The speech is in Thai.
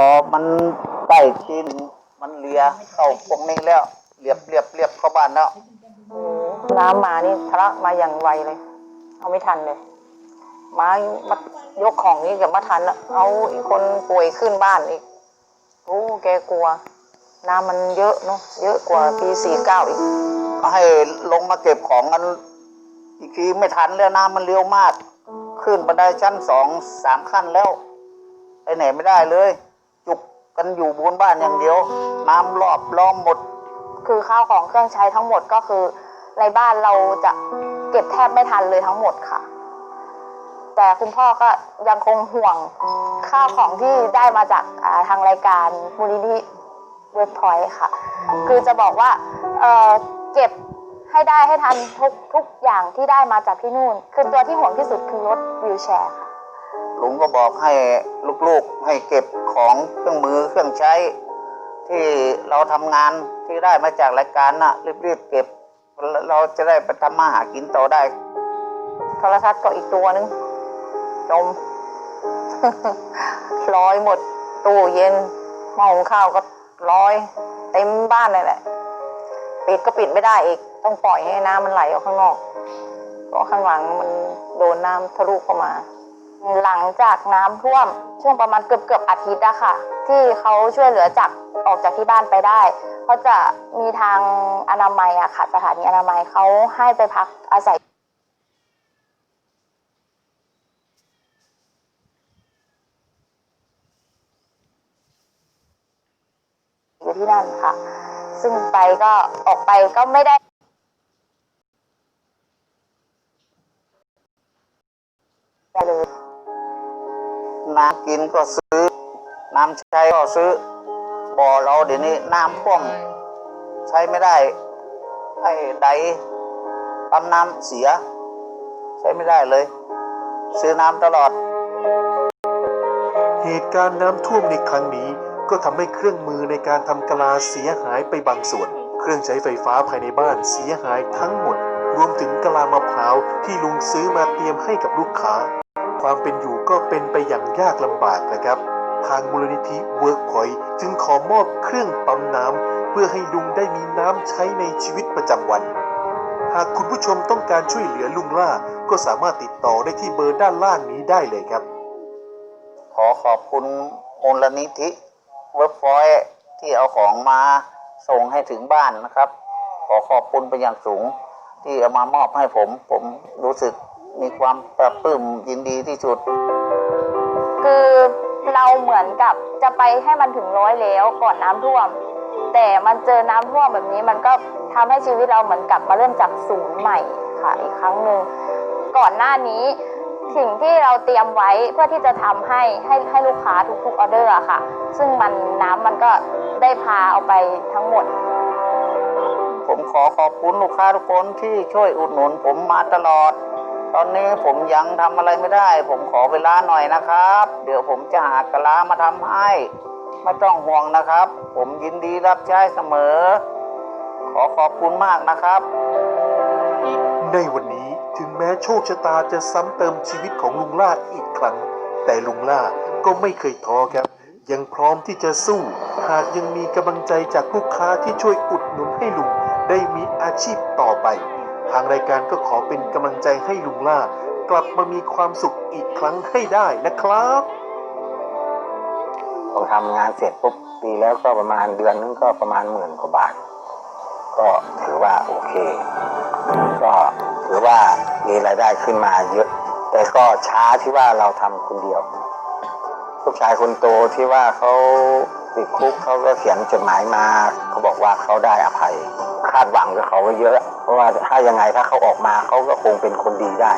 อ มันใกล้ชินมันเลียเข้าพวกนี้แล้วเรียบเรียบเรียบเข้าบ้านแล้ว น้ำมานี่ทะลักมาอย่างไวเลย เอาไม่ทันเลยมามายกของนี่เกับมาทันอะเอาอีกคนป่วยขึ้นบ้านอีกโอ้แกกลัว น้ำมันเยอะเนาะเยอะกว่าปีสี่เก้าอีก ให้ลงมาเก็บของกัน อีกทีไม่ทันแล้วน้ำมันเร็วมาก ขึ้นบันไดชั้นสองสามขั้นแล้ว ไปไหนไม่ได้เลยจุ กันอยู่บนบ้านอย่างเดียว น้ำรอบล้อมหมด คือข้าวของเครื่องใช้ทั้งหมดก็คือในบ้านเราจะเก็บแทบไม่ทันเลยทั้งหมดค่ะ แต่คุณพ่อก็ยังคงห่วงข้าวของที่ได้มาจากาทางรายการมูลนิธิเว็บพอยต์ค่ะ คือจะบอกว่าเออเก็บให้ได้ให้ทันทุกทุกอย่างที่ได้มาจากที่นู่น คือตัวที่ห่วงที่สุดคือรถวิวแชร์ค่ะ ลุงก็บอกให้ลูกๆให้เก็บของเครื่องมือเครื่องใช้ ที่เราทำงานที่ได้มาจากรายการน่ะรีบๆเก็บ เราจะได้ไปทำมาหากินต่อได้ โทรทัศน์ก็อีกตัวหนึงจมลอยหมดตู้เย็นหม้อหุงข้าวก็ลอย เต็มบ้านเลยแหละ ปิดก็ปิดไม่ได้อีก ต้องปล่อยให้น้ำมันไหลออกข้างนอกเพราะข้างหลังมันโดนน้ำทะลุเข้ามา หลังจากน้ำท่วมช่วงประมาณเกือบเกือบอาทิตย์อะค่ะ ที่เขาช่วยเหลือจากออกจากที่บ้านไปได้เขาจะมีทางอนามัยอะค่ะ สถานีอนามัยเขาให้ไปพักอาศัยอยู่ที่นั่นค่ะ ซึ่งไปก็ออกไปก็ไม่ได้เลย น้ำกินก็ซื้อ น้ำใช้ก็ซื้อ บ่อเราเดี๋ยวนี้น้ำท่วมใช้ไม่ได้ให้ใดปั๊มน้ำเสีย ใช้ไม่ได้เลย ซื้อน้ำตลอด เหตุการณ์น้ำท่วมในครั้งนี้ก็ทำให้เครื่องมือในการทำกะลาเสียหายไปบางส่วน เครื่องใช้ไฟฟ้าภายในบ้านเสียหายทั้งหมด รวมถึงกะลามะพร้าวที่ลุงซื้อมาเตรียมให้กับลูกค้า ความเป็นอยู่ก็เป็นไปอย่างยากลำบากนะครับ ทางมูลนิธิเวิร์กพอยจึงขอมอบเครื่องปั๊มน้ำเพื่อให้ลุงได้มีน้ำใช้ในชีวิตประจำวัน หากคุณผู้ชมต้องการช่วยเหลือลุงล่า ก็สามารถติดต่อได้ที่เบอร์ด้านล่างนี้ได้เลยครับ ขอขอบคุณมูลนิธิเวิร์กฟอยที่เอาของมาส่งให้ถึงบ้านนะครับ ขอขอบคุณเป็นอย่างสูงที่เอามามอบให้ผม ผมรู้สึก มีความปลาปลื้มยินดีที่สุด คือเราเหมือนกับจะไปให้มันถึงร้อยแล้วก่อนน้ำท่วม แต่มันเจอน้ำท่วมแบบนี้มันก็ทำให้ชีวิตเราเหมือนกลับมาเริ่มจากศูนย์ใหม่ค่ะอีกครั้งหนึ่งก่อนหน้านี้ สิ่งที่เราเตรียมไว้เพื่อที่จะทำให้ให้ให้ลูกค้าทุกๆออเดอร์อะค่ะ ซึ่งมันน้ำมันก็ได้พาเอาไปทั้งหมด ผมขอขอบคุณลูกค้าทุกคนที่ช่วยอุดหนุนผมมาตลอด ตอนนี้ผมยังทำอะไรไม่ได้ ผมขอเวลาหน่อยนะครับ เดี๋ยวผมจะหากะลามาทำให้ ไม่ต้องห่วงนะครับ ผมยินดีรับใช้เสมอ ขอขอบคุณมากนะครับ ในวันนี้ถึงแม้โชคชะตาจะซ้ำเติมชีวิตของลุงล่าอีกครั้ง แต่ลุงล่าก็ไม่เคยท้อครับ ยังพร้อมที่จะสู้ หากยังมีกำลังใจจากลูกค้าที่ช่วยอุดหนุนให้ลุงได้มีอาชีพต่อไป ทางรายการก็ขอเป็นกำลังใจให้ลุงล่ากลับมามีความสุขอีกครั้งให้ได้นะครับพอทำงานเสร็จปุ๊บปีแล้วก็ประมาณเดือนนึงก็ประมาณหมื่นกว่าบาท ก็ถือว่าโอเค ก็ถือว่ามีรายได้ขึ้นมาเยอะ แต่ก็ช้าที่ว่าเราทำคนเดียวลูกชายคนโตที่ว่าเขา ติดคุกเขาก็เขียนจดหมายมา เขาบอกว่าเขาได้อภัย คาดหวังกับเขาไว้เยอะ เพราะว่าถ้ายังไงถ้าเขาออกมาเขาก็คงเป็นคนดีได้